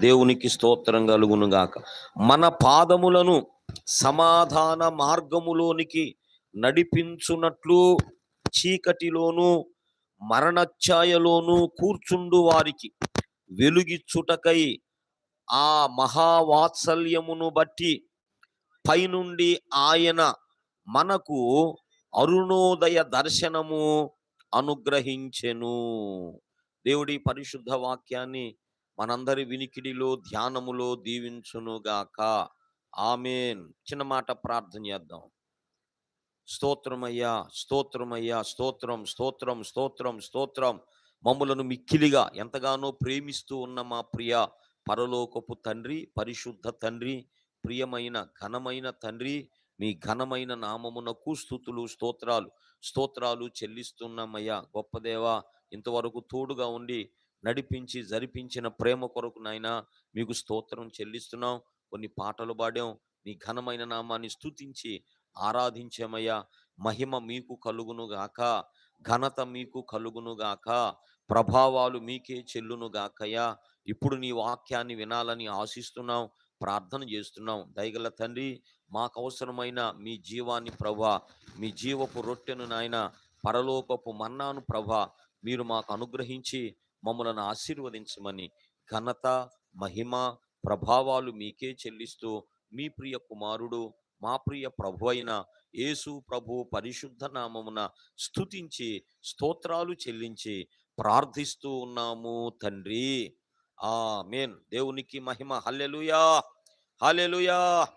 దేవునికి స్తోత్రం కలుగునుగాక మన పాదములను సమాధాన మార్గములోనికి నడిపించునట్లు చీకటిలోను మరణఛాయలోను కూర్చుండు వారికి వెలుగిచ్చుటకై ఆ మహావాత్సల్యమును బట్టి పైనుండి ఆయన మనకు అరుణోదయ దర్శనము అనుగ్రహించెను. దేవుడి పరిశుద్ధ వాక్యాన్ని మనందరి వినికిడిలో ధ్యానములో దీవించునుగాక. ఆమెన్. చిన్న మాట ప్రార్థన చేద్దాం. స్తోత్రమయ్యా స్తోత్రమయ్యా స్తోత్రం స్తోత్రం స్తోత్రం స్తోత్రం. మమ్ములను మిక్కిలిగా ఎంతగానో ప్రేమిస్తూ ఉన్న మా ప్రియ పరలోకపు తండ్రి పరిశుద్ధ తండ్రి ప్రియమైన ఘనమైన తండ్రి మీ ఘనమైన నామమునకు స్థుతులు స్తోత్రాలు. స్తోత్రాలు చెల్లిస్తున్నామయ్యా. గొప్పదేవా ఇంతవరకు తోడుగా ఉండి నడిపించి జరిపించిన ప్రేమ కొరకు నాయన మీకు స్తోత్రం చెల్లిస్తున్నాం. కొన్ని పాటలు పాడాం. మీ ఘనమైన నామాన్ని స్తుతించి ఆరాధించామయ్యా. మహిమ మీకు కలుగును గాక. ఘనత మీకు కలుగును గాక. ప్రభావాలు మీకే చెల్లును గాకయ్యా. ఇప్పుడు నీ వాక్యాన్ని వినాలని ఆశిస్తున్నాం. ప్రార్థన చేస్తున్నాం. దయగల తండ్రి మాకు అవసరమైన మీ జీవాన్ని ప్రభా మీ జీవపు రొట్టెను నాయన పరలోకపు మన్నాను ప్రభా మీరు మాకు అనుగ్రహించి మమ్మలను ఆశీర్వదించమని ఘనత మహిమ ప్రభావాలు మీకే చెల్లిస్తూ మీ ప్రియ కుమారుడు మా ప్రియ ప్రభు అయిన యేసు ప్రభు పరిశుద్ధ నామమున స్థుతించి స్తోత్రాలు చెల్లించి ప్రార్థిస్తూ ఉన్నాము తండ్రి. ఆ మేన్ దేవునికి మహిమ. హల్లెలుయా. హల్లెలుయా.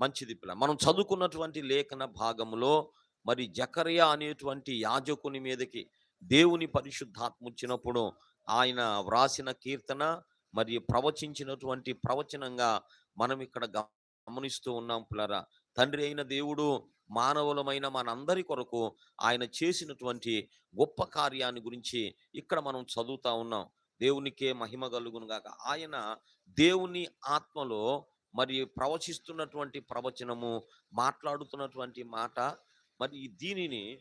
మంచిది పిల్ల. మనం చదువుకున్నటువంటి లేఖన భాగంలో మరి జకరియా అనేటువంటి యాజకుని మీదకి దేవుని పరిశుద్ధాత్మ వచ్చినప్పుడు ఆయన వ్రాసిన కీర్తన మరియు ప్రవచించినటువంటి ప్రవచనంగా మనం ఇక్కడ గమనిస్తూ ఉన్నాం పులరా తండ్రి అయిన దేవుడు మానవులమైన మనందరి కొరకు ఆయన చేసినటువంటి గొప్ప కార్యాన్ని గురించి ఇక్కడ మనం చదువుతా ఉన్నాం. దేవునికే మహిమ కలుగును గాక. ఆయన దేవుని ఆత్మలో మరి ప్రవచిస్తున్నటువంటి ప్రవచనము మాట్లాడుతున్నటువంటి మాట మరి దీనిని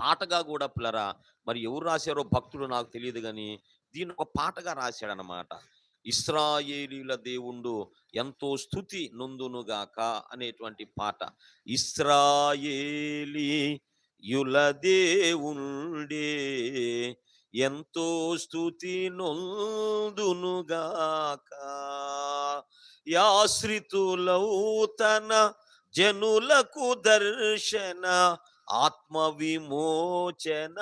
పాటగా కూడా పిల్లరా? మరి ఎవరు రాశారో భక్తుడు నాకు తెలియదు కానీ దీని ఒక పాటగా రాశాడనమాట. ఇస్రాయేలీల దేవుండు ఎంతో స్థుతి నొందునుగాక అనేటువంటి పాట. ఇస్రాయేలీ యుల దేవుండే ఎంతో స్థుతి నొందునుగాక యాశ్రితులౌ తన జనులకు దర్శన ఆత్మ విమోచన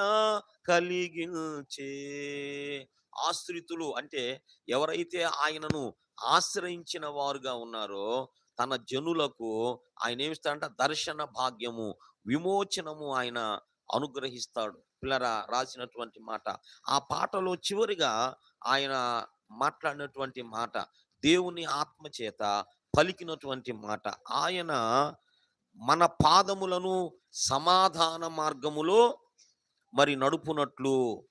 కలిగించే ఆశ్రితులు అంటే ఎవరైతే ఆయనను ఆశ్రయించిన వారుగా ఉన్నారో తన జనులకు ఆయన ఏమిస్తాడంట దర్శన భాగ్యము విమోచనము ఆయన అనుగ్రహిస్తాడు. పిల్లరా రాసినటువంటి మాట. ఆ పాటలో చివరిగా ఆయన మాట్లాడినటువంటి మాట దేవుని ఆత్మ చేత పలికినటువంటి మాట. ఆయన మన పాదములను సమాధాన మార్గములో మరి నడుపునట్లు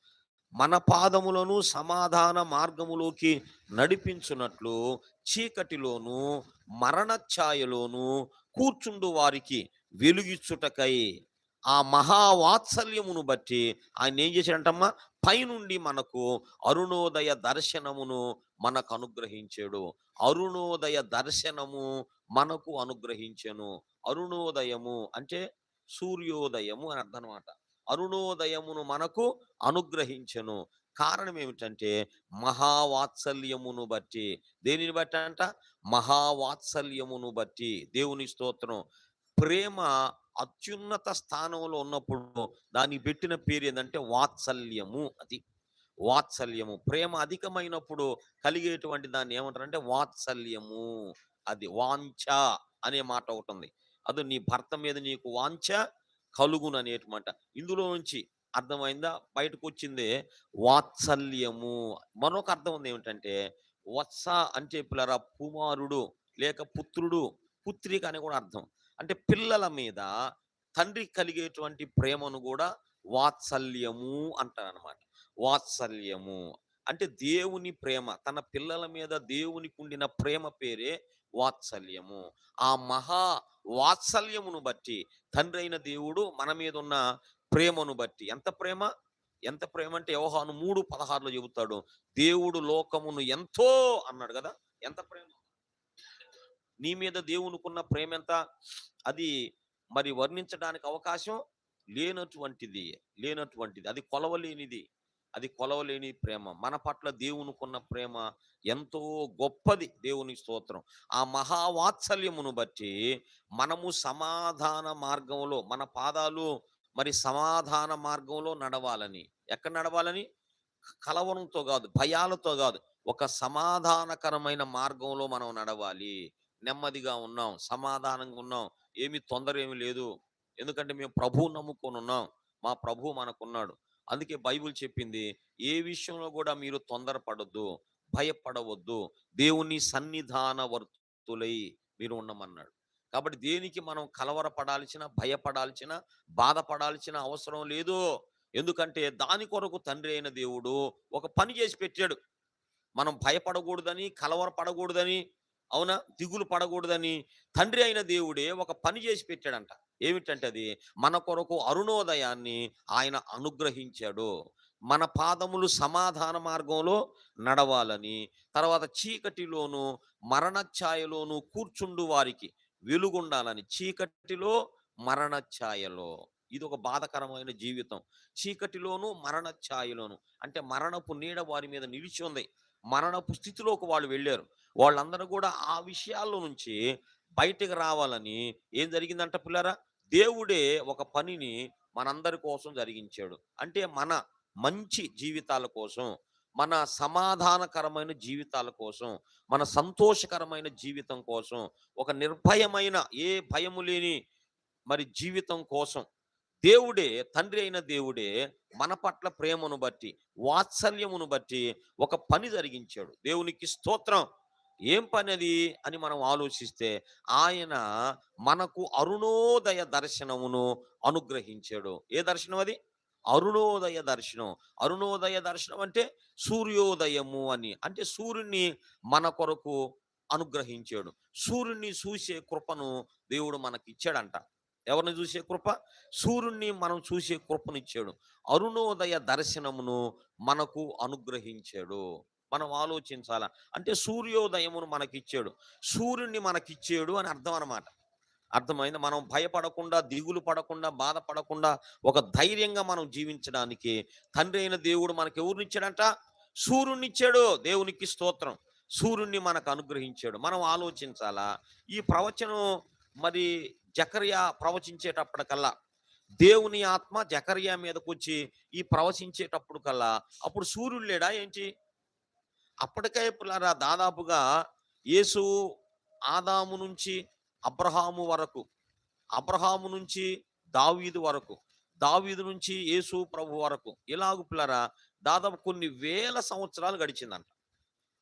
మన పాదములను సమాధాన మార్గములోకి నడిపించునట్లు చీకటిలోను మరణఛాయలోను కూర్చుండు వారికి వెలుగిచ్చుటకై ఆ మహావాత్సల్యమును బట్టి ఆయన ఏం చేశాడంటమ్మా? పైనుండి మనకు అరుణోదయ దర్శనమును మనకు అనుగ్రహించాడు. అరుణోదయ దర్శనము మనకు అనుగ్రహించెను. అరుణోదయము అంటే సూర్యోదయము అని అర్థం అనమాట అరుణోదయమును మనకు అనుగ్రహించను. కారణం ఏమిటంటే మహావాత్సల్యమును బట్టి. దేనిని బట్టి అంట? మహావాత్సల్యమును బట్టి. దేవుని స్తోత్రం. ప్రేమ అత్యున్నత స్థానంలో ఉన్నప్పుడు దానికి పెట్టిన పేరు ఏంటంటే వాత్సల్యము అది. వాత్సల్యము. ప్రేమ అధికమైనప్పుడు కలిగేటువంటి దాన్ని ఏమంటారంటే వాత్సల్యము. అది వాంఛ అనే మాట ఒకటి ఉంది అది నీ భర్త మీద నీకు వాంఛ కలుగును అనేటమాట ఇందులో నుంచి అర్థమైందా? బయటకు వచ్చిందే వాత్సల్యము. మరొక అర్థం ఉంది ఏమిటంటే వత్స అంటే పిల్లరా కుమారుడు లేక పుత్రుడు పుత్రిక అని కూడా అర్థం. అంటే పిల్లల మీద తండ్రి కలిగేటువంటి ప్రేమను కూడా వాత్సల్యము అంటారనమాట వాత్సల్యము. అంటే దేవుని ప్రేమ తన పిల్లల మీద దేవునికి ఉండిన ప్రేమ పేరే వాత్సల్యము. ఆ మహా వాత్సల్యమును బట్టి తండ్రి అయిన దేవుడు మన మీద ఉన్న ప్రేమను బట్టి. ఎంత ప్రేమ? ఎంత ప్రేమ అంటే యోహాను మూడు పదహారులో చెబుతాడు దేవుడు లోకమును ఎంతో అన్నాడు కదా? ఎంత ప్రేమ? నీ మీద దేవునికున్న ప్రేమ ఎంత అది మరి వర్ణించడానికి అవకాశం? లేనటువంటిది లేనటువంటిది. అది కొలవలేనిది. అది కొలవలేని ప్రేమ. మన పట్ల దేవునికున్న ప్రేమ ఎంతో గొప్పది దేవుని స్తోత్రం. ఆ మహావాత్సల్యమును బట్టి మనము సమాధాన మార్గంలో మన పాదాలు మరి సమాధాన మార్గంలో నడవాలని. ఎక్కడ నడవాలని? కలవరంతో కాదు భయాలతో కాదు. ఒక సమాధానకరమైన మార్గంలో మనం నడవాలి. నెమ్మదిగా ఉన్నాం సమాధానంగా ఉన్నాం. ఏమి తొందర ఏమి లేదు. ఎందుకంటే మేము ప్రభువు నమ్ముకొని ఉన్నాం. మా ప్రభు మనకున్నాడు. అందుకే బైబిల్ చెప్పింది ఏ విషయంలో కూడా మీరు తొందరపడొద్దు భయపడవద్దు. దేవుని సన్నిధాన వర్తులై మీరు ఉండమన్నాడు. కాబట్టి దేనికి మనం కలవరపడాల్సిన భయపడాల్సిన బాధపడాల్సిన అవసరం లేదు. ఎందుకంటే దాని కొరకు తండ్రి అయిన దేవుడు ఒక పని చేసి పెట్టాడు. మనం భయపడకూడదని కలవరపడకూడదని అవునా? దిగులు పడకూడదని తండ్రి అయిన దేవుడే ఒక పని చేసి పెట్టాడంట. ఏమిటంటే అది మన కొరకు అరుణోదయాన్ని ఆయన అనుగ్రహించాడు. మన పాదములు సమాధాన మార్గంలో నడవాలని తర్వాత చీకటిలోను మరణఛాయలోను కూర్చుండు వారికి వెలుగుండాలని చీకటిలో మరణఛాయలో. ఇది ఒక బాధకరమైన జీవితం. చీకటిలోను మరణఛాయలోను. అంటే మరణపు నీడ వారి మీద నిలిచి ఉంది. మరణపు స్థితిలోకి వాళ్ళు వెళ్ళారు. వాళ్ళందరూ కూడా ఆ విషయాల్లో నుంచి బయటికి రావాలని ఏం జరిగిందంట పిల్లరా? దేవుడే ఒక పనిని మనందరి కోసం జరిగించాడు. అంటే మన మంచి జీవితాల కోసం మన సమాధానకరమైన జీవితాల కోసం మన సంతోషకరమైన జీవితం కోసం ఒక నిర్భయమైన ఏ భయము లేని మరి జీవితం కోసం దేవుడే తండ్రి అయిన దేవుడే మన పట్ల ప్రేమను బట్టి వాత్సల్యమును బట్టి ఒక పని జరిగించాడు. దేవునికి స్తోత్రం. ఏం పని అది అని మనం ఆలోచిస్తే ఆయన మనకు అరుణోదయ దర్శనమును అనుగ్రహించాడు. ఏ దర్శనం అది? అరుణోదయ దర్శనం. అరుణోదయ దర్శనం అంటే సూర్యోదయము అని. అంటే సూర్యుని మన కొరకు అనుగ్రహించాడు. సూర్యుని చూసే కృపను దేవుడు మనకి ఇచ్చాడంట ఎవరిని చూసే కృప? సూర్యుణ్ణి మనం చూసే కృపనిచ్చాడు. అరుణోదయ దర్శనమును మనకు అనుగ్రహించాడు. మనం ఆలోచించాలా? అంటే సూర్యోదయమును మనకిచ్చాడు. సూర్యుడిని మనకిచ్చాడు అని అర్థం అనమాట అర్థమైంది? మనం భయపడకుండా దిగులు పడకుండా బాధపడకుండా ఒక ధైర్యంగా మనం జీవించడానికి తండ్రి అయిన దేవుడు మనకి ఎవరినిచ్చాడంట? సూర్యునిచ్చాడు దేవునికి స్తోత్రం. సూర్యుణ్ణి మనకు అనుగ్రహించాడు. మనం ఆలోచించాలా? ఈ ప్రవచనం మరి జకర్యా ప్రవచించేటప్పటికల్లా దేవుని ఆత్మ జకర్యా మీదకొచ్చి ఈ ప్రవచించేటప్పుడు కల్లా అప్పుడు సూర్యుడు లేడా ఏంటి? అప్పటికే పిల్లరా దాదాపుగా యేసు ఆదాము నుంచి అబ్రహాము వరకు అబ్రహాము నుంచి దావీదు వరకు దావీదు నుంచి యేసు ప్రభు వరకు ఇలాగు పిల్లరా దాదాపు కొన్ని వేల సంవత్సరాలు గడిచిందంట.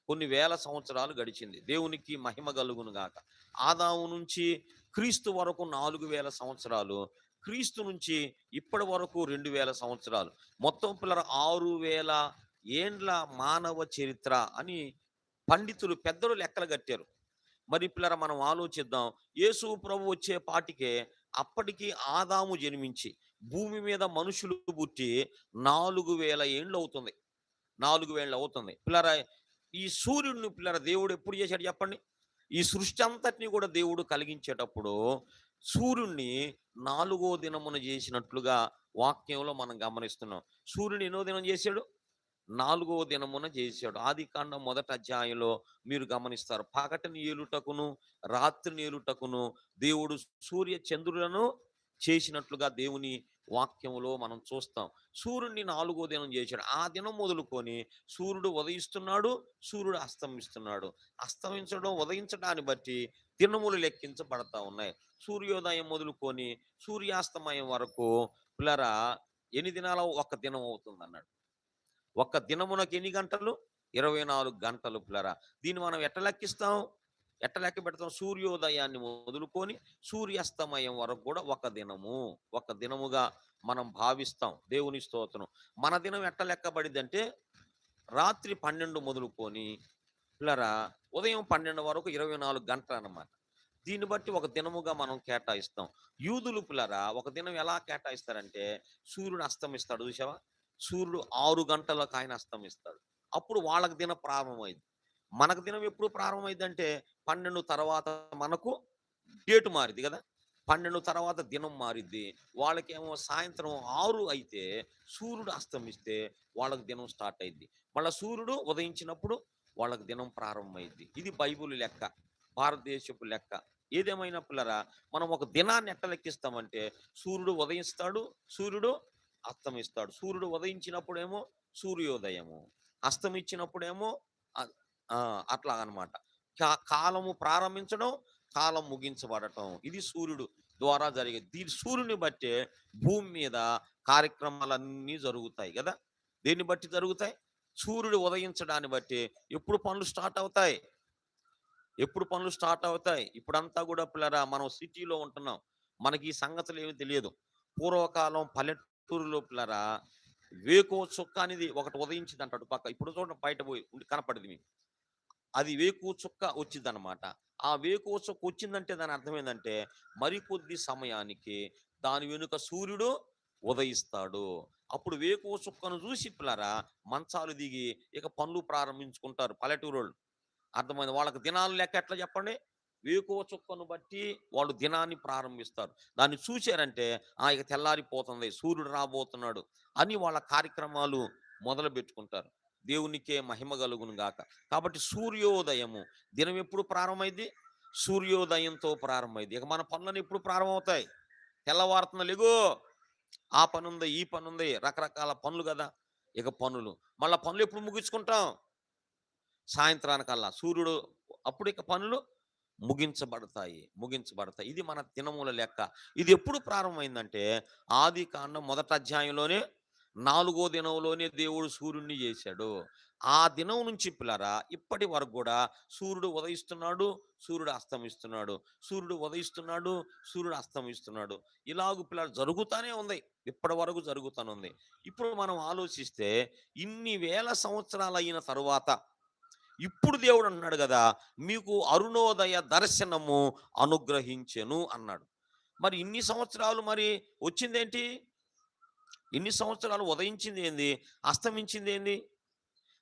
కొన్ని వేల సంవత్సరాలు గడిచింది. దేవునికి మహిమ కలుగును గాక. ఆదాము నుంచి క్రీస్తు వరకు నాలుగు వేల సంవత్సరాలు క్రీస్తు నుంచి ఇప్పటి వరకు రెండు వేల సంవత్సరాలు. మొత్తం పిల్లర ఆరు వేల ఏండ్ల మానవ చరిత్ర అని పండితులు పెద్దలు లెక్కలు కట్టారు. మరి పిల్లర మనం ఆలోచిద్దాం. యేసు ప్రభు వచ్చే పాటికే అప్పటికి ఆదాము జన్మించి భూమి మీద మనుషులు పుట్టి నాలుగు వేల ఏండ్లు అవుతుంది. నాలుగు వేళ్ళు అవుతుంది. పిల్లర ఈ సూర్యుడిని పిల్లర దేవుడు ఎప్పుడు చేశాడు చెప్పండి? ఈ సృష్టి అంతటిని కూడా దేవుడు కలిగించేటప్పుడు సూర్యుణ్ణి నాలుగో దినమున చేసినట్లుగా వాక్యంలో మనం గమనిస్తున్నాం. సూర్యుని ఎన్నో దినం చేశాడు? నాలుగో దినమున చేశాడు ఆది కాండం మొదటి అధ్యాయంలో మీరు గమనిస్తారు. పగటిని ఏలుటకును రాత్రిని ఏలుటకును దేవుడు సూర్య చంద్రులను చేసినట్లుగా దేవుని వాక్యములో మనం చూస్తాం. సూర్యుడిని నాలుగో దినం చేశాడు ఆ దినం మొదలుకొని సూర్యుడు ఉదయిస్తున్నాడు సూర్యుడు అస్తమిస్తున్నాడు. అస్తమించడం ఉదయించడాన్ని బట్టి దినములు లెక్కించబడతా ఉన్నాయి. సూర్యోదయం మొదలుకొని సూర్యాస్తమయం వరకు పిల్లరా ఎన్ని దినాల ఒక దినం అవుతుంది అన్నాడు ఒక్క దినమునకు ఎన్ని గంటలు? ఇరవై నాలుగు గంటలు పిల్లరా. దీన్ని మనం ఎట్ట లెక్కిస్తాం? ఎట్ట లెక్క పెడతాం? సూర్యోదయాన్ని మొదలుకొని సూర్యాస్తమయం వరకు కూడా ఒక దినము. ఒక దినముగా మనం భావిస్తాం. దేవుని స్తోత్రం. మన దినం ఎట్ట లెక్కబడింది అంటే రాత్రి పన్నెండు మొదలుకొని పిల్లరా ఉదయం పన్నెండు వరకు ఇరవై నాలుగు గంటలు అన్నమాట. దీన్ని బట్టి ఒక దినముగా మనం కేటాయిస్తాం. యూదులు పిల్లరా ఒక దినం ఎలా కేటాయిస్తారంటే సూర్యుడు అస్తమిస్తాడు. చూసావా సూర్యుడు ఆరు గంటలకు ఆయన అస్తమిస్తాడు. అప్పుడు వాళ్ళకి దినం ప్రారంభమైంది మనకు దినం ఎప్పుడు ప్రారంభమైంది అంటే పన్నెండు తర్వాత మనకు డేటు మారింది కదా. పన్నెండు తర్వాత దినం మారిద్ది. వాళ్ళకేమో సాయంత్రం ఆరు అయితే సూర్యుడు అస్తమిస్తే వాళ్ళకి దినం స్టార్ట్ అయింది మళ్ళీ సూర్యుడు ఉదయించినప్పుడు వాళ్ళకి దినం ప్రారంభమైంది ఇది బైబుల్ లెక్క భారతదేశపు లెక్క. ఏదేమైనా మనం ఒక దినాన్ని ఎట్ట లెక్కిస్తామంటే సూర్యుడు ఉదయిస్తాడు సూర్యుడు అస్తమిస్తాడు. సూర్యుడు ఉదయించినప్పుడేమో సూర్యోదయము. అస్తమిచ్చినప్పుడేమో అట్లా అనమాట కాలము ప్రారంభించడం కాలం ముగించబడటం. ఇది సూర్యుడు ద్వారా జరిగేది దీని సూర్యుని బట్టే భూమి మీద కార్యక్రమాలన్నీ జరుగుతాయి కదా దీన్ని బట్టి జరుగుతాయి? సూర్యుడు ఉదయించడాన్ని బట్టి ఎప్పుడు పనులు స్టార్ట్ అవుతాయి? ఎప్పుడు పనులు స్టార్ట్ అవుతాయి? ఇప్పుడంతా కూడా పిల్లరా మనం సిటీలో ఉంటున్నాం. మనకి ఈ సంగతులు ఏమి తెలియదు. పూర్వకాలం పల్లెటూరులో పిల్లరా వేకో చుక్క అనేది ఒకటి ఉదయించింది అంటాడు పక్క. ఇప్పుడు చూడండి బయట పోయి కనపడింది మీకు. అది వేకు చుక్క వచ్చింది అనమాట ఆ వేకు చుక్క వచ్చిందంటే దాని అర్థం ఏంటంటే మరికొద్ది సమయానికి దాని వెనుక సూర్యుడు ఉదయిస్తాడు. అప్పుడు వేకు చుక్కను చూసి పిల్లరా మంచాలు దిగి ఇక పనులు ప్రారంభించుకుంటారు పల్లెటూరు వాళ్ళు అర్థమైంది? వాళ్ళకి దినాలు లెక్క ఎట్లా చెప్పండి? వేకువ చుక్కను బట్టి వాళ్ళు దినాన్ని ప్రారంభిస్తారు. దాన్ని చూశారంటే ఆ ఇక తెల్లారిపోతుంది సూర్యుడు రాబోతున్నాడు అని వాళ్ళ కార్యక్రమాలు మొదలు పెట్టుకుంటారు. దేవునికే మహిమ కలుగును గాక. కాబట్టి సూర్యోదయము దినం ఎప్పుడు ప్రారంభమైంది సూర్యోదయంతో ప్రారంభమైంది ఇక మన పనులను ఎప్పుడు ప్రారంభమవుతాయి? తెల్లవారుతున్న లేగో ఆ పని ఉంది ఈ పని ఉంది రకరకాల పనులు కదా. ఇక పనులు. మళ్ళీ పనులు ఎప్పుడు ముగించుకుంటాం? సాయంత్రానికల్లా. సూర్యుడు అప్పుడు ఇక పనులు ముగించబడతాయి ముగించబడతాయి. ఇది మన దినముల లెక్క. ఇది ఎప్పుడు ప్రారంభమైందంటే ఆది కాండం మొదటి అధ్యాయంలోనే నాలుగో దినంలోనే దేవుడు సూర్యుడిని చేశాడు. ఆ దినం నుంచి పిల్లరా ఇప్పటి వరకు కూడా సూర్యుడు ఉదయిస్తున్నాడు సూర్యుడు అస్తమిస్తున్నాడు. సూర్యుడు ఉదయిస్తున్నాడు సూర్యుడు అస్తమిస్తున్నాడు. ఇలాగ పిల్లలు జరుగుతూనే ఉంది. ఇప్పటి వరకు జరుగుతూనే ఉంది ఇప్పుడు మనం ఆలోచిస్తే ఇన్ని వేల సంవత్సరాలు అయిన తరువాత ఇప్పుడు దేవుడు అన్నాడు కదా మీకు అరుణోదయ దర్శనము అనుగ్రహించెను అన్నాడు. మరి ఇన్ని సంవత్సరాలు మరి వచ్చిందేంటి? ఇన్ని సంవత్సరాలు ఉదయించింది ఏంది? అస్తమించింది ఏంది?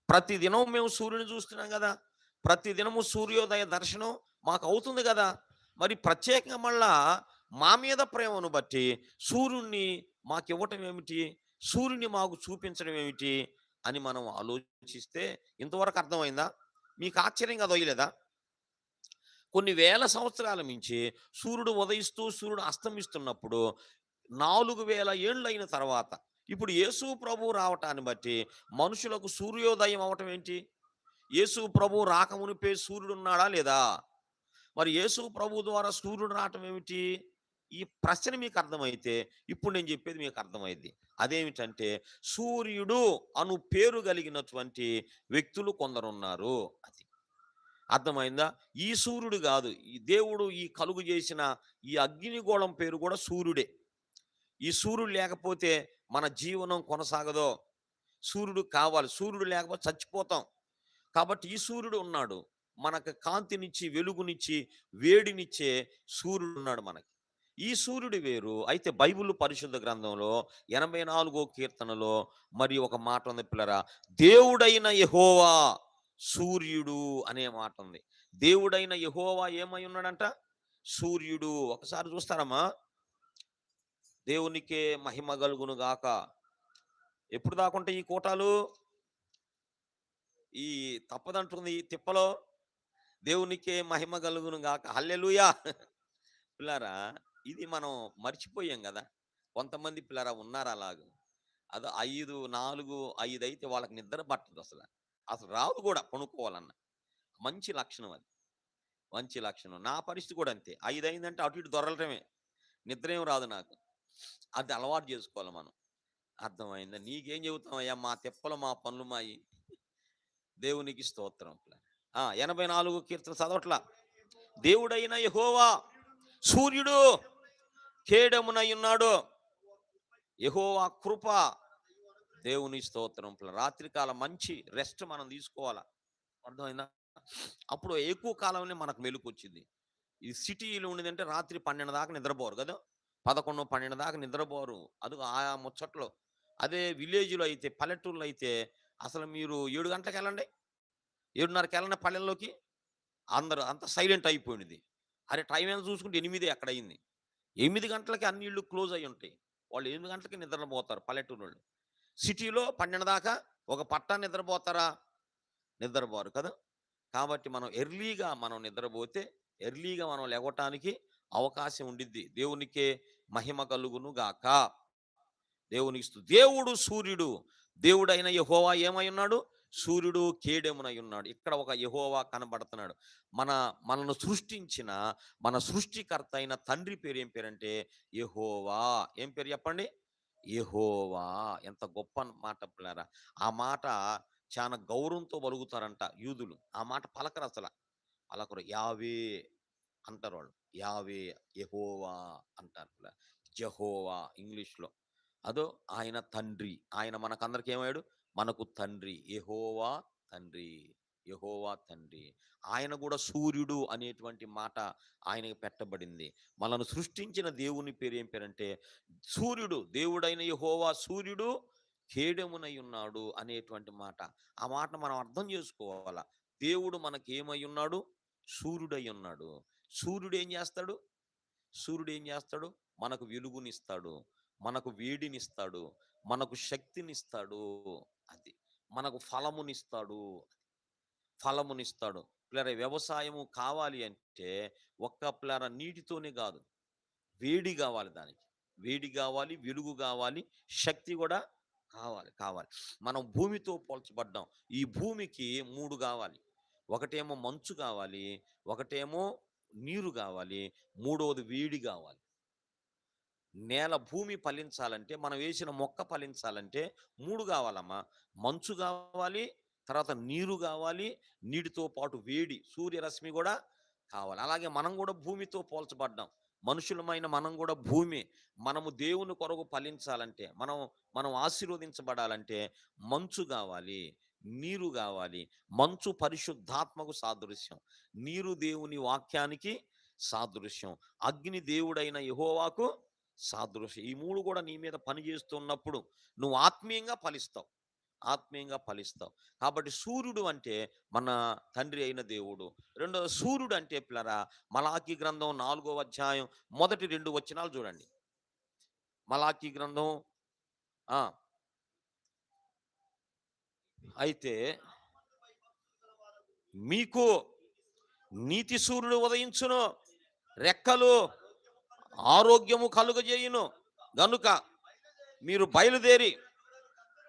ప్రతి దినం మేము సూర్యుని చూస్తున్నాం కదా ప్రతి దినము సూర్యోదయ దర్శనం మాకు అవుతుంది కదా. మరి ప్రత్యేకంగా మళ్ళా మా మీద ప్రేమను బట్టి సూర్యుణ్ణి మాకు ఇవ్వటం ఏమిటి? సూర్యుని మాకు చూపించడం ఏమిటి? అని మనం ఆలోచిస్తే ఇంతవరకు అర్థమైందా? మీకు ఆశ్చర్యంగా లేదా కొన్ని వేల సంవత్సరాల మించి సూర్యుడు ఉదయిస్తూ సూర్యుడు అస్తమిస్తున్నప్పుడు నాలుగు వేల ఏళ్ళు అయిన తర్వాత ఇప్పుడు యేసు ప్రభు రావటాన్ని బట్టి మనుషులకు సూర్యోదయం అవటం ఏంటి? యేసు ప్రభు రాకమునిపే సూర్యుడు ఉన్నాడా లేదా? మరి యేసు ప్రభు ద్వారా సూర్యుడు రావటం ఏమిటి? ఈ ప్రశ్న మీకు అర్థమైతే ఇప్పుడు నేను చెప్పేది మీకు అర్థమైంది అదేమిటంటే సూర్యుడు అను పేరు కలిగినటువంటి వ్యక్తులు కొందరున్నారు అది. అర్థమైందా? ఈ సూర్యుడు కాదు ఈ దేవుడు ఈ కలుగు చేసిన ఈ అగ్నిగోళం పేరు కూడా సూర్యుడే. ఈ సూర్యుడు లేకపోతే మన జీవనం కొనసాగదో. సూర్యుడు కావాలి సూర్యుడు లేకపోతే చచ్చిపోతాం. కాబట్టి ఈ సూర్యుడు ఉన్నాడు. మనకు కాంతినిచ్చి వెలుగునిచ్చి వేడినిచ్చే సూర్యుడు ఉన్నాడు మనకి. ఈ సూర్యుడు వేరు. అయితే బైబిల్ పరిశుద్ధ గ్రంథంలో ఎనభై నాలుగో కీర్తనలో మరి ఒక మాట ఉంది పిల్లరా దేవుడైన యహోవా సూర్యుడు అనే మాట ఉంది. దేవుడైన యహోవా ఏమై ఉన్నాడంట? సూర్యుడు ఒకసారి చూస్తారమ్మా. దేవునికే మహిమ కలుగును గాక. ఎప్పుడు దాకుంటే ఈ కోటాలు? ఈ తప్పదంటుంది ఈ తిప్పలో. దేవునికే మహిమ కలుగును గాక. హల్లెలుయా. పిల్లారా ఇది మనం మర్చిపోయాం కదా! కొంతమంది పిల్లరా ఉన్నారు అలాగ? అది ఐదు నాలుగు ఐదు అయితే వాళ్ళకి నిద్ర పట్టదు అసలు. అసలు రాదు కూడా కొనుక్కోవాలన్న మంచి లక్షణం అది. మంచి లక్షణం. నా పరిస్థితి కూడా అంతే. ఐదు అయిందంటే అటు ఇటు దొరలటమే. నిద్ర ఏం రాదు నాకు. అది అలవాటు చేసుకోవాలి మనం. అర్థమైందా? నీకేం చెబుతామయ్యా? మా తెప్పలు మా పనులు మాయి దేవునికి స్తోత్రం. ఎనభై నాలుగు కీర్తన చదవట్లా. దేవుడైన యహోవా సూర్యుడు కేడమునై ఉన్నాడు యహోవా కృప. దేవుని స్తోత్రం. రాత్రికాల మంచి రెస్ట్ మనం తీసుకోవాలా? అర్థమైందా? అప్పుడు ఎక్కువ కాలంలో మనకు మెలకు వచ్చింది ఈ సిటీలో ఉండేదంటే రాత్రి పన్నెండు దాకా నిద్రపోరు కదా? పదకొండు పన్నెండు దాకా నిద్రపోరు. అది ఆయా ముచ్చట్లో. అదే విలేజ్‌లో అయితే, పల్లెటూర్లో అయితే అసలు మీరు 7 గంటలకెళ్ళండి. 7:30కి వెళ్ళండి పల్లెల్లోకి. అందరూ అంత సైలెంట్ అయిపోయింది. అరే టైం ఎంత చూసుకుంటే 8 ఎక్కడయింది. ఎనిమిది గంటలకి అన్ని ఇళ్ళు క్లోజ్ అయి ఉంటాయి. వాళ్ళు ఎనిమిది గంటలకి నిద్రపోతారు పల్లెటూరోళ్ళు. సిటీలో 12 దాకా ఒక పట్టా నిద్రపోతారా? నిద్రపోరు కదా! కాబట్టి మనం ఎర్లీగా మనం నిద్రపోతే, ఎర్లీగా మనం లేవటానికి అవకాశం ఉండిద్ది. దేవునికే మహిమ కలుగును గాక. దేవునికి దేవుడు సూర్యుడు. దేవుడైన యహోవా ఏమై ఉన్నాడు? సూర్యుడు కేడెమునై ఉన్నాడు. ఇక్కడ ఒక యహోవా కనబడుతున్నాడు. మన మనను సృష్టించిన మన సృష్టికర్త అయిన తండ్రి పేరు ఏం పేరంటే యెహోవా. ఏం పేరు చెప్పండి? యెహోవా. ఎంత గొప్ప మాట పిల్లారా. ఆ మాట చాలా గౌరవంతో పలుకుతారంట యూదులు. ఆ మాట పలకరు అసలు పలకరు. యావే అంటారు వాళ్ళు. యావే, యహోవా అంటారు. జహోవా ఇంగ్లీష్‌లో. అదో ఆయన తండ్రి. ఆయన మనకందరికి ఏమయ్యాడు? మనకు తండ్రి. యహోవా తండ్రి. యహోవా తండ్రి. ఆయన కూడా సూర్యుడు అనేటువంటి మాట ఆయనకి పెట్టబడింది. మనను సృష్టించిన దేవుని పేరు ఏం పేరంటే సూర్యుడు. దేవుడైన యహోవా సూర్యుడు కేడెమునై ఉన్నాడు అనేటువంటి మాట. ఆ మాటను మనం అర్థం చేసుకోవాలా. దేవుడు మనకేమై ఉన్నాడు? సూర్యుడై ఉన్నాడు. సూర్యుడు ఏం చేస్తాడు? సూర్యుడు ఏం చేస్తాడు? మనకు వెలుగునిస్తాడు. మనకు వేడినిస్తాడు. మనకు శక్తినిస్తాడు. అది. మనకు ఫలమునిస్తాడు. ఫలమునిస్తాడు. పిల్లరా వ్యవసాయము కావాలి అంటే ఒక్క పిల్లరా నీటితోనే కాదు. వేడి కావాలి దానికి. వేడి కావాలి, వెలుగు కావాలి, శక్తి కూడా కావాలి. కావాలి. మనం భూమితో పోల్చబడ్డాం. ఈ భూమికి మూడు కావాలి. ఒకటేమో మంచు కావాలి. ఒకటేమో నీరు కావాలి. మూడవది వేడి కావాలి. నేల భూమి ఫలించాలంటే మనం వేసిన మొక్క ఫలించాలంటే మూడు కావాలమ్మా. మంచు కావాలి, తర్వాత నీరు కావాలి, నీటితో పాటు వేడి, సూర్యరశ్మి కూడా కావాలి. అలాగే మనం కూడా భూమితో పోల్చబడ్డాం. మనుషులమైన మనం కూడా భూమి. మనము దేవుని కొరకు ఫలించాలంటే, మనం మనం ఆశీర్వదించబడాలంటే మంచు కావాలి, నీరు కావాలి. మంచు పరిశుద్ధాత్మకు సాదృశ్యం. నీరు దేవుని వాక్యానికి సాదృశ్యం. అగ్ని దేవుడైన యహోవాకు సాదృశ్యం. ఈ మూడు కూడా నీ మీద పని చేస్తున్నప్పుడు నువ్వు ఆత్మీయంగా ఫలిస్తావు. ఆత్మీయంగా ఫలిస్తావు. కాబట్టి సూర్యుడు అంటే మన తండ్రి అయిన దేవుడు. రెండో సూర్యుడు అంటే పిల్లరా మలాఖీ గ్రంథం నాలుగో అధ్యాయం మొదటి రెండు వచనాలు చూడండి. మలాఖీ గ్రంథం అయితే మీకు నీతి సూర్యుడు ఉదయించును. రెక్కలు ఆరోగ్యము కలుగజేయును. గనుక మీరు బయలుదేరి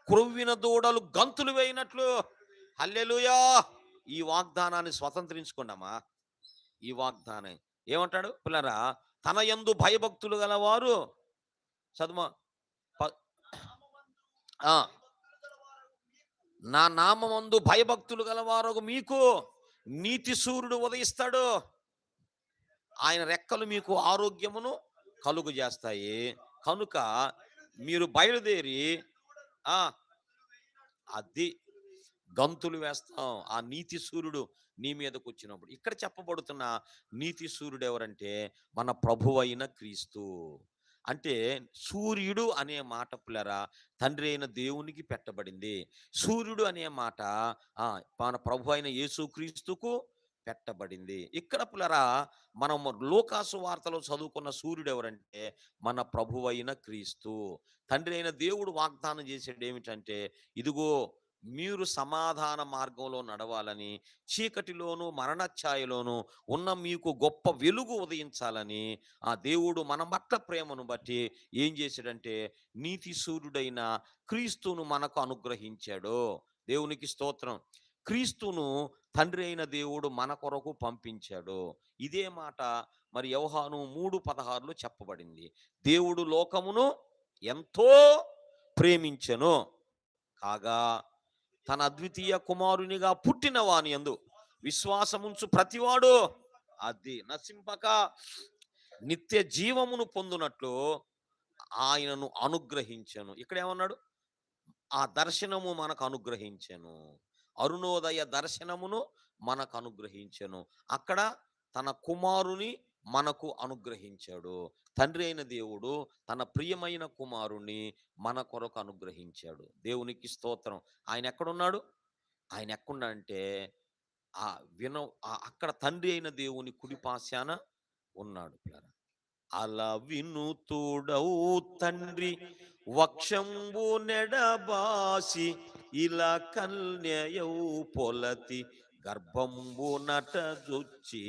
క్రొవ్విన దూడలు గంతులు వేయినట్లు హల్లెలుయా ఈ వాగ్దానాన్ని స్వతంత్రించుకున్నామా ఈ వాగ్దానం. ఏమంటాడు? పిల్లరా తన యందు భయభక్తులు గలవారు చదువు ప నా నామమందు భయభక్తులు గలవారు మీకు నీతి సూర్యుడు ఉదయిస్తాడు. ఆయన రెక్కలు మీకు ఆరోగ్యమును కలుగజేస్తాయి. కనుక మీరు బయలుదేరి అది. గంతులు వేస్తాం. ఆ నీతి సూర్యుడు నీ మీదకొచ్చినప్పుడు. ఇక్కడ చెప్పబడుతున్న నీతి సూర్యుడు ఎవరంటే మన ప్రభువైన క్రీస్తు. అంటే సూర్యుడు అనే మాట పిల్లరా తండ్రి అయిన దేవునికి పెట్టబడింది. సూర్యుడు అనే మాట ఆ! అయిన యేసు యేసుక్రీస్తుకు పెట్టబడింది. ఇక్కడ పులరా మనం లోకాసు వార్తలో చదువుకున్న సూర్యుడు ఎవరంటే మన ప్రభువైన క్రీస్తు. తండ్రి అయిన దేవుడు వాగ్దానం చేసేది ఏమిటంటే ఇదిగో మీరు సమాధాన మార్గంలో నడవాలని, చీకటిలోను, మరణఛాయలోను ఉన్న మీకు గొప్ప వెలుగు ఉదయించాలని ఆ దేవుడు మన మట్ల ప్రేమను బట్టి ఏం చేశాడంటే నీతి సూర్యుడైన క్రీస్తును మనకు అనుగ్రహించాడు. దేవునికి స్తోత్రం. క్రీస్తును తండ్రి అయిన దేవుడు మన కొరకు పంపించాడు. ఇదే మాట మరి యవహాను మూడు పదహారులో చెప్పబడింది. దేవుడు లోకమును ఎంతో ప్రేమించను కాగా తన అద్వితీయ కుమారునిగా పుట్టిన వాని యందు విశ్వాసముంచు ప్రతివాడు అది నశింపక నిత్య జీవమును పొందునట్లు ఆయనను అనుగ్రహించను ఇక్కడ ఏమన్నాడు? ఆ దర్శనము మనకు అనుగ్రహించను అరుణోదయ దర్శనమును మనకు అనుగ్రహించను అక్కడ తన కుమారుని మనకు అనుగ్రహించాడు. తండ్రి అయిన దేవుడు తన ప్రియమైన కుమారుణ్ణి మన కొరకు అనుగ్రహించాడు. దేవునికి స్తోత్రం. ఆయన ఎక్కడున్నాడు? ఆయన ఎక్కడున్నాడంటే ఆ విన ఆ అక్కడ తండ్రి అయిన దేవుని కుడిపాశాన ఉన్నాడు అలా అలా వినుతుడవు తండ్రి వక్షంబు నెడబాసి ఇలా కన్యయౌ పొలతి గర్భంబు నటజొచ్చి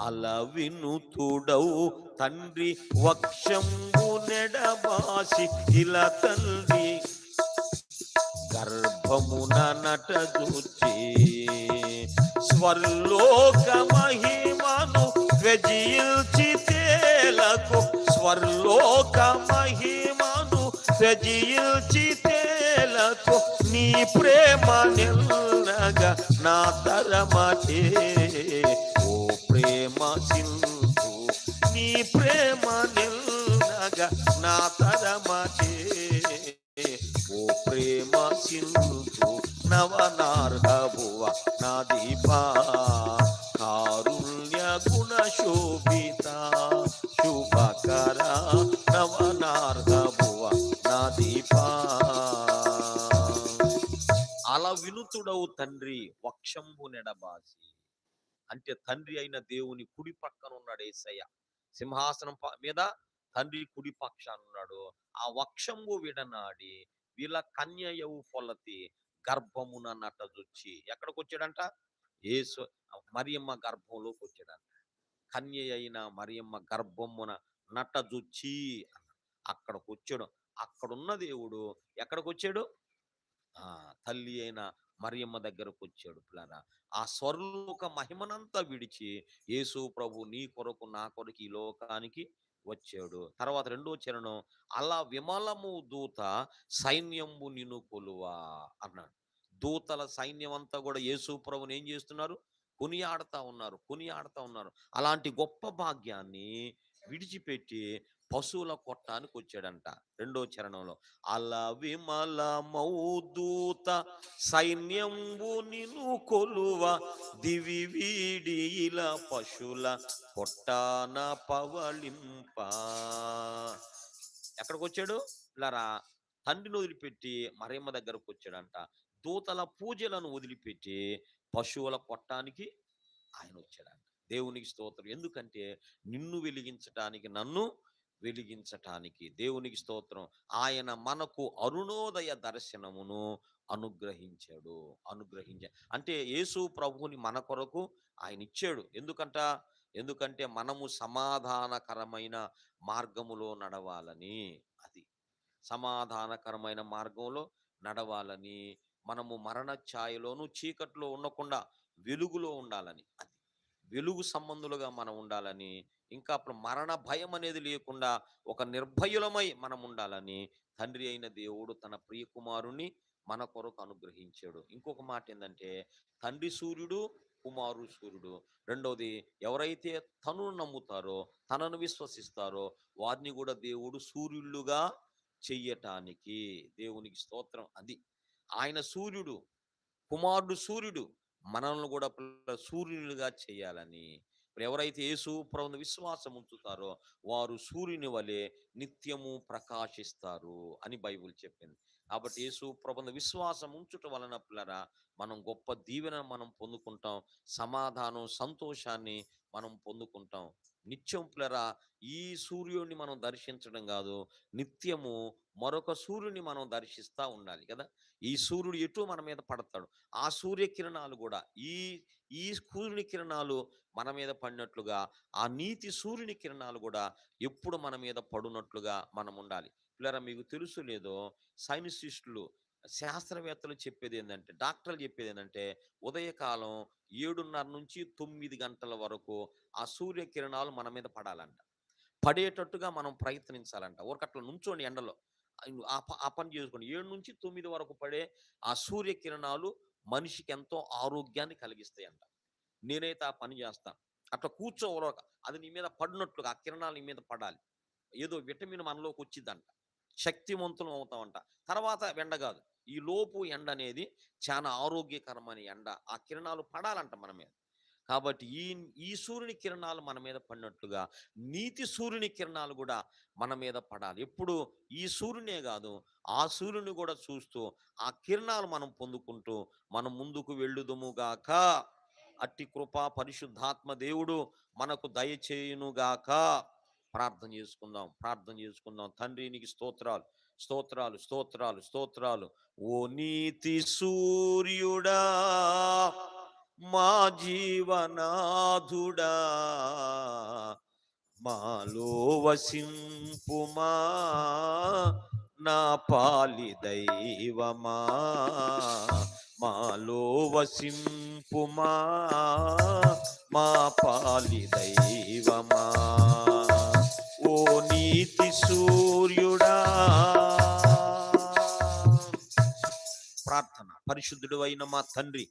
అలా వినుతుడవు తండ్రి వక్షంబు నెడబాసి ఇలా తల్లి గర్భమున నటజొచ్చి స్వర్లోక మహిమను త్వజిల్చితేలకు స్వర్లోక మహిమను త్వజిల్చితేలకు నీ ప్రేమ నిల్లగా నా తరమటే. ఓ ప్రేమ సింధు నీ ప్రేమ నిల్లగా నా తరమటే. ఓ ప్రేమ సింధు నవనార్హభువ నా దీపా. దేవుడవు తండ్రి వక్షంబు నెడబాసి? అంటే తండ్రి అయిన దేవుని కుడి పక్కన ఉన్నాడు ఏసయ్య. సింహాసనం మీద తండ్రి కుడి పక్షాన ఉన్నాడు ఆ వక్షంబు విడనాడి వీళ్ళ కన్యయవు పొలతి గర్భమున నటజొచ్చి ఎక్కడికి వచ్చాడంట ఏసు మరియమ్మ గర్భంలోకి వచ్చాడంట కన్య అయిన మరియమ్మ గర్భమున నటజొచ్చి అక్కడికి వచ్చాడు అక్కడున్న దేవుడు ఎక్కడికి వచ్చాడు ఆ తల్లి అయిన మరియమ్మ దగ్గరకు వచ్చాడు పిల్లరా ఆ స్వర్లోక మహిమనంతా విడిచి యేసు ప్రభు నీ కొరకు నా కొరకు ఈ లోకానికి వచ్చాడు. తర్వాత రెండో చరణం అలా విమలము దూత సైన్యంబు నిన్ను కొలువా అన్నాడు. దూతల సైన్యం అంతా కూడా యేసు ప్రభుని ఏం చేస్తున్నారు? కొనియాడుతా ఉన్నారు కొనియాడుతా ఉన్నారు. అలాంటి గొప్ప భాగ్యాన్ని విడిచిపెట్టి పశువుల కొట్టానికి వచ్చాడంట రెండో చరణంలో. అలా విమల మౌదూత సైన్యంబు నిన్ను కొలువ దివి వీడి ఇలా పశుల కొట్టాన పవళింప. ఎక్కడికి వచ్చాడు ఇలారా తండ్రిని వదిలిపెట్టి మరేమ్మ దగ్గరకు వచ్చాడంట దూతల పూజలను వదిలిపెట్టి పశువుల కొట్టానికి ఆయన వచ్చాడంట దేవునికి స్తోత్రం. ఎందుకంటే నిన్ను వెలిగించటానికి నన్ను వెలిగించటానికి దేవునికి స్తోత్రం. ఆయన మనకు అరుణోదయ దర్శనమును అనుగ్రహించాడు. అనుగ్రహించా అంటే యేసు ప్రభువుని మన కొరకు ఆయన ఇచ్చాడు. ఎందుకంట? ఎందుకంటే మనము సమాధానకరమైన మార్గములో నడవాలని. అది సమాధానకరమైన మార్గంలో నడవాలని. మనము మరణ ఛాయలోను చీకట్లో ఉండకుండా వెలుగులో ఉండాలని. వెలుగు సంబంధులుగా మనం ఉండాలని ఇంకా అప్పుడు మరణ భయం అనేది లేకుండా ఒక నిర్భయులమై మనం ఉండాలని తండ్రి అయిన దేవుడు తన ప్రియ కుమారుని మన కొరకు అనుగ్రహించాడు. ఇంకొక మాట ఏంటంటే తండ్రి సూర్యుడు కుమారు సూర్యుడు. రెండవది ఎవరైతే తనను నమ్ముతారో తనను విశ్వసిస్తారో వారిని కూడా దేవుడు సూర్యుళ్ళుగా చెయ్యటానికి దేవునికి స్తోత్రం. అది ఆయన సూర్యుడు కుమారుడు సూర్యుడు మనల్ని కూడా పిల్ల- చేయాలని. ఇప్పుడు ఎవరైతే యేసు ప్రభువుని విశ్వాసం ఉంచుతారో వారు సూర్యుని వలె నిత్యము ప్రకాశిస్తారు అని బైబిల్ చెప్పింది. కాబట్టి యేసు ప్రభుని విశ్వాసం ఉంచుట వలన పిల్లరా మనం గొప్ప దీవెన మనం పొందుకుంటాం. సమాధానం సంతోషాన్ని మనం పొందుకుంటాం. నిత్యం ప్లరా ఈ సూర్యుడిని మనం దర్శించడం కాదు. నిత్యము మరొక సూర్యుని మనం దర్శిస్తూ ఉండాలి కదా! ఈ సూర్యుడు ఎటు మన మీద పడతాడు? ఆ సూర్యకిరణాలు కూడా ఈ ఈ సూర్యుని కిరణాలు మన మీద పడినట్లుగా ఆ నీతి సూర్యుని కిరణాలు కూడా ఎప్పుడు మన మీద పడునట్లుగా మనం ఉండాలి. పిల్లరా మీకు తెలుసు లేదో సైన్సిస్టులు శాస్త్రవేత్తలు చెప్పేది ఏంటంటే డాక్టర్లు చెప్పేది ఏంటంటే ఉదయకాలం ఏడున్నర నుంచి తొమ్మిది గంటల వరకు ఆ సూర్యకిరణాలు మన మీద పడాలంట. పడేటట్టుగా మనం ప్రయత్నించాలంట. ఊరకట్ల నుంచోండి ఎండలో. ఆ పని చేసుకోండి. ఏడు నుంచి తొమ్మిది వరకు పడే ఆ సూర్యకిరణాలు మనిషికి ఎంతో ఆరోగ్యాన్ని కలిగిస్తాయంట. నేనైతే ఆ పని చేస్తాను అట్లా కూర్చోవరక అది నీ మీద పడినట్లుగా ఆ కిరణాలు నీ మీద పడాలి. ఏదో విటమిన్ మనలోకి వచ్చిందంట శక్తివంతులం అవుతామంట. తర్వాత ఎండ కాదు. ఈ లోపు ఎండ అనేది చాలా ఆరోగ్యకరమైన ఎండ. ఆ కిరణాలు పడాలంట మన మీద. కాబట్టి ఈ ఈ సూర్యుని కిరణాలు మన మీద పడినట్లుగా నీతి సూర్యుని కిరణాలు కూడా మన మీద పడాలి. ఎప్పుడు? ఈ సూర్యునే కాదు. ఆ సూర్యుని కూడా చూస్తూ ఆ కిరణాలు మనం పొందుకుంటూ మనం ముందుకు వెళ్ళుదుముగాక అట్టి కృపా పరిశుద్ధాత్మ దేవుడు మనకు దయచేయునుగాక ప్రార్థన చేసుకుందాం ప్రార్థన చేసుకుందాం. తండ్రి నీకు స్తోత్రాలు. స్తోత్రాలు స్తోత్రాలు స్తోత్రాలు. ఓ నీతి సూర్యుడా మా జీవనాథుడా మాలో వసింపుమా నా పాలి దైవమా మాలో వసింపుమా మా పాలి దైవమా. ఓ నీతి సూర్యు పరిశుద్ధుడు అయిన మా తండ్రి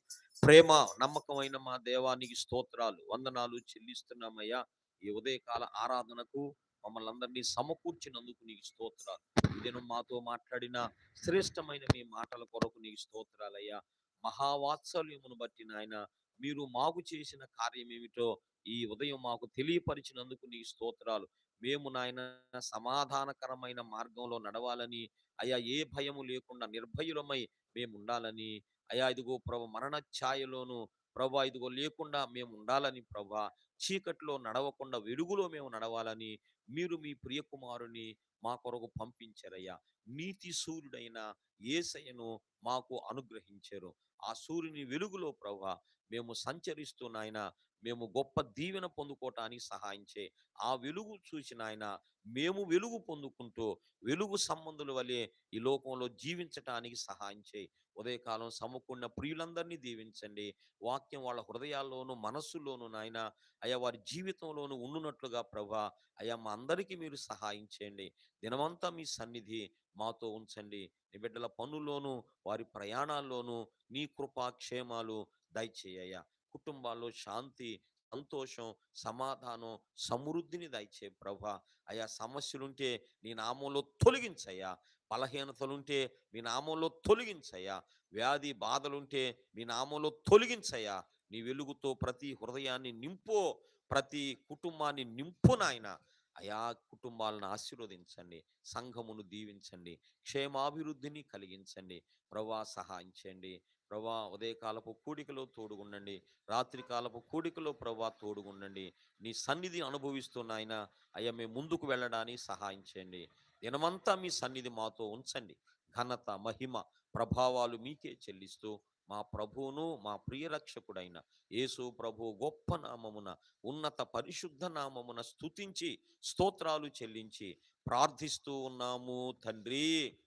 ప్రేమ నమ్మకమైన మా దేవానికి స్తోత్రాలు వందనాలు చెల్లిస్తున్నామయ్యా. ఈ ఉదయకాల ఆరాధనకు మమ్మల్ని అందరినీ సమకూర్చినందుకు నీకు స్తోత్రాలు. ఇదేను మాతో మాట్లాడిన శ్రేష్టమైన మీ మాటల కొరకు నీకు స్తోత్రాలయ్యా. మహావాత్సల్యమును బట్టి నాయన మీరు మాకు చేసిన కార్యం ఏమిటో ఈ ఉదయం మాకు తెలియపరిచినందుకు నీ స్తోత్రాలు. మేము నాయన సమాధానకరమైన మార్గంలో నడవాలని అయా ఏ భయము లేకుండా నిర్భయులమై మేము ఉండాలని అయా ఇదిగో ప్రభు మరణ ఛాయలోను ప్రభా ఇదిగో లేకుండా మేము ఉండాలని ప్రభా చీకట్లో నడవకుండా వెలుగులో మేము నడవాలని మీరు మీ ప్రియకుమారుని మా కొరకు పంపించారయ్యా. నీతి సూర్యుడైన ఏసయ్యను మాకు అనుగ్రహించారు. ఆ సూర్యుని వెలుగులో ప్రభా మేము సంచరిస్తూ నాయన మేము గొప్ప దీవెన పొందుకోవటానికి సహాయించే ఆ వెలుగు చూసిన ఆయన మేము వెలుగు పొందుకుంటూ వెలుగు సంబంధుల వలె ఈ లోకంలో జీవించటానికి సహాయం చేయి ఉదయకాలం సమకూడిన ప్రియులందరినీ దీవించండి. వాక్యం వాళ్ళ హృదయాల్లోనూ మనస్సులోనూ నాయన అయ్యా వారి జీవితంలోనూ ఉండునట్లుగా ప్రభా అయ్యా మా అందరికీ మీరు సహాయం చేయండి దినమంతా మీ సన్నిధి మాతో ఉంచండి. నీ బిడ్డల పనుల్లోనూ వారి ప్రయాణాల్లోనూ నీ కృపా క్షేమాలు దయచేయ్యా కుటుంబాల్లో శాంతి సంతోషం సమాధానం సమృద్ధిని దయచే ప్రభ. అయా సమస్యలుంటే నీ నామంలో తొలగించయ్యా. బలహీనతలుంటే మీ నామంలో తొలగించయ్యా. వ్యాధి బాధలుంటే మీ నామంలో తొలగించయ్యా. నీ వెలుగుతో ప్రతి హృదయాన్ని నింపో ప్రతి కుటుంబాన్ని నింపు నాయన. అయా కుటుంబాలను ఆశీర్వదించండి. సంఘమును దీవించండి. క్షేమాభివృద్ధిని కలిగించండి. ప్రభా సహాయం చేయండి. ప్రభా ఉదయకాలపు కూడికలో తోడుగుండండి. రాత్రికాలపు కూడికలో ప్రభా తోడుగుండండి. నీ సన్నిధిని అనుభవిస్తూ నాయన అయ్యా మేము ముందుకు వెళ్ళడానికి సహాయం చేయండి. దినమంతా మీ సన్నిధి మాతో ఉంచండి. ఘనత మహిమ ప్రభావాలు మీకే చెల్లిస్తూ మా ప్రభువును మా ప్రియరక్షకుడైన యేసు ప్రభు గొప్ప నామమున ఉన్నత పరిశుద్ధ నామమున స్తుతించి స్తోత్రాలు చెల్లించి ప్రార్థిస్తూ ఉన్నాము తండ్రి.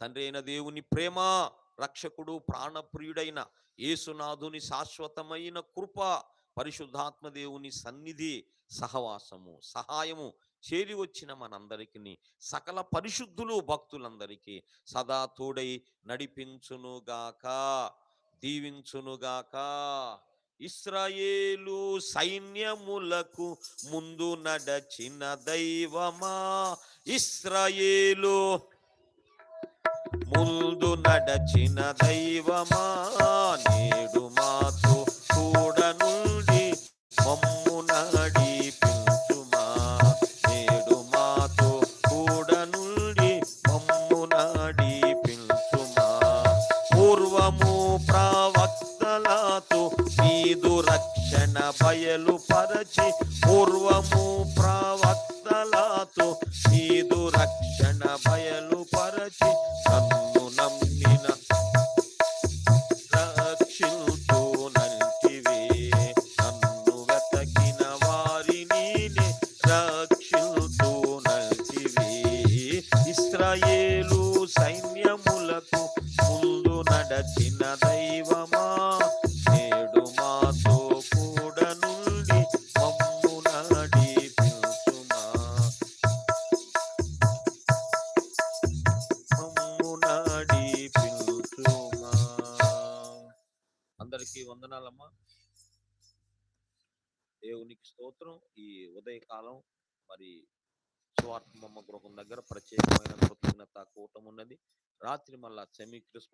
తండ్రి అయిన దేవుని ప్రేమ రక్షకుడు ప్రాణప్రియుడైన యేసునాథుని శాశ్వతమైన కృప పరిశుద్ధాత్మ దేవుని సన్నిధి సహవాసము సహాయము చేరి వచ్చిన మనందరికీ సకల పరిశుద్ధులు భక్తులందరికీ సదా తోడై నడిపించునుగాక. దీవించునుగాక. ఇస్రాయేలు సైన్యములకు ముందు నడచిన దైవమా? ఇస్రాయేలు ముందు నడచిన దైవమా? నేడు బయలుపరచి పూర్వము ప్రవక్తలాతో నీదు రక్షణ బయలు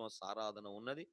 సారాధన ఉన్నది.